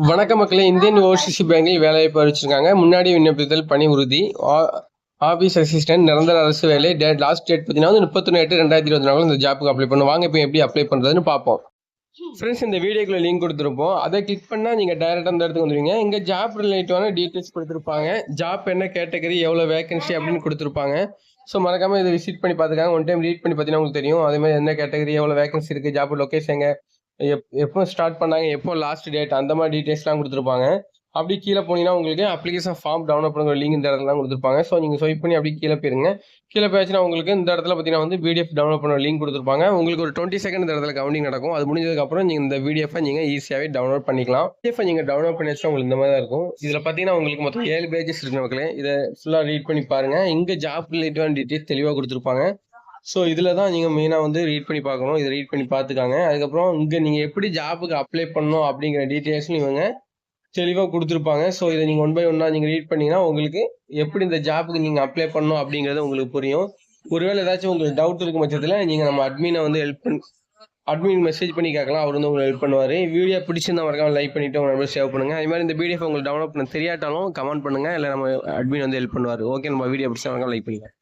வணக்க மக்களே. Indian Overseas பேங்கில் வேலைவாய்ப்பு அறிவிச்சிருக்காங்க முன்னாடி விண்ணப்பித்தல் பணி உறுதி. ஆ- அசிஸ்டன்ட் நிரந்தர அரசு வேலை. டேட் லாஸ்ட் டேட் பார்த்தீங்கன்னா வந்து முப்பத்தொன்று எட்டு ரெண்டாயிரத்தி இருபத்தி நாலு இந்த ஜாப்புக்கு அப்ளை பண்ணுவோம். வாங்க இப்போ எப்படி அப்ளை பண்ணுறதுன்னு பார்ப்போம். ஃப்ரெண்ட்ஸ் இந்த வீடியோக்குள்ள லிங்க் கொடுத்துருப்போம். அதை கிளிக் பண்ணால் நீங்கள் டைரெக்டாக அந்த இடத்துக்கு வந்துடுவீங்க இங்கே ஜாப் ரிலேட்டிவான டீட்டெயில்ஸ் கொடுத்துருப்பாங்க. ஜாப் என்ன கேட்டகரி எவ்வளோ வேகன்சி அப்படின்னு கொடுத்துருப்பாங்க. ஸோ மறக்காமல் இதை விசிட் பண்ணி பார்த்துக்காங்க. ஒன் டைம் ரீட் பண்ணி பார்த்தீங்கன்னா உங்களுக்கு தெரியும். அதே மாதிரி என்ன கேட்டகரி எவ்வளோ வேகன்சி இருக்குது ஜாப் லொக்கேஷன் எங்கே எப் எப்போ ஸ்டார்ட் பண்ணாங்க எப்போ லாஸ்ட் டேட் அந்த மாதிரி டீட்டெயில்ஸ்லாம் கொடுத்துருப்பாங்க. அப்படி கீழே போனீங்கன்னா உங்களுக்கு அப்ளிகேஷன் ஃபார்ம் டவுன்லோட் பண்ணுற லிங்க் இந்த இடத்துலலாம் கொடுத்துருப்பாங்க. ஸோ நீங்கள் ஸ்வைப் பண்ணி அப்படி கீழே போயிருங்க. கீழே போயாச்சுன்னா உங்களுக்கு இந்த இடத்துல பார்த்தீங்கன்னா வந்து பிடிஎஃப் டவுன்லோட் பண்ண லிங்க் கொடுத்துருப்பாங்க. உங்களுக்கு ஒரு டுவெண்ட்டி செகண்ட் இந்த இடத்துல கவுண்டிங் நடக்கும். அது முடிஞ்சதுக்கப்புறம் நீங்கள் இந்த பிடிஎஃபை நீங்கள் ஈஸியாகவே டவுன்லோட் பண்ணிக்கலாம். பிடிஎஃபை நீங்கள் டவுன்லோட் பண்ணி வச்சா உங்களுக்கு இந்த மாதிரி தான் இருக்கும். இதில் பார்த்தீங்கன்னா உங்களுக்கு மொத்தம் ஏழு பேஜஸ் இருக்கு மக்களே. இதை ஃபுல்லாக ரீட் பண்ணி பாருங்கள் இங்கே ஜாப் ரிலேட்டிவான டீட்டெயில்ஸ் தெளிவாக கொடுத்துருப்பாங்க. ஸோ இதில் தான் நீங்கள் மெயினாக வந்து ரீட் பண்ணி பார்க்கணும். இதை ரீட் பண்ணி பார்த்துக்காங்க. அதுக்கப்புறம் இங்கே நீங்கள் எப்படி ஜாபுக்கு அப்ளை பண்ணணும் அப்படிங்கிற டீட்டெயில்ஸும் இவங்க தெளிவாக கொடுத்துருப்பாங்க. ஸோ இதை நீங்கள் ஒன் பை ஒன்னாக நீங்கள் ரீட் பண்ணிங்கன்னா உங்களுக்கு எப்படி இந்த ஜாபுக்கு நீங்கள் அப்ளை பண்ணணும் அப்படிங்கிறது உங்களுக்கு புரியும். ஒருவேளை ஏதாச்சும் உங்களுக்கு டவுட் இருக்கும் பட்சத்தில் நீங்கள் நம்ம அட்மினை வந்து ஹெல்ப் பண்ணி அட்மின் மெசேஜ் பண்ணி கேட்கலாம். அவர் வந்து உங்களுக்கு ஹெல்ப் பண்ணுவார். வீடியோ பிடிச்சிருந்தா மறக்காம லைக் பண்ணிவிட்டு உங்கள் நம்பர் சேவ் பண்ணுங்கள் அது மாதிரி இந்த பிடிஎஃப் உங்களுக்கு டவுன்லோட் பண்ண தெரியாட்டாலும் கமெண்ட் பண்ணுங்கள் இல்லை நம்ம அட்மின் வந்து ஹெல்ப் பண்ணுவார். ஓகே நம்ம வீடியோ பிடிச்சா மறக்காம லைக் பண்ணிக்கலாம்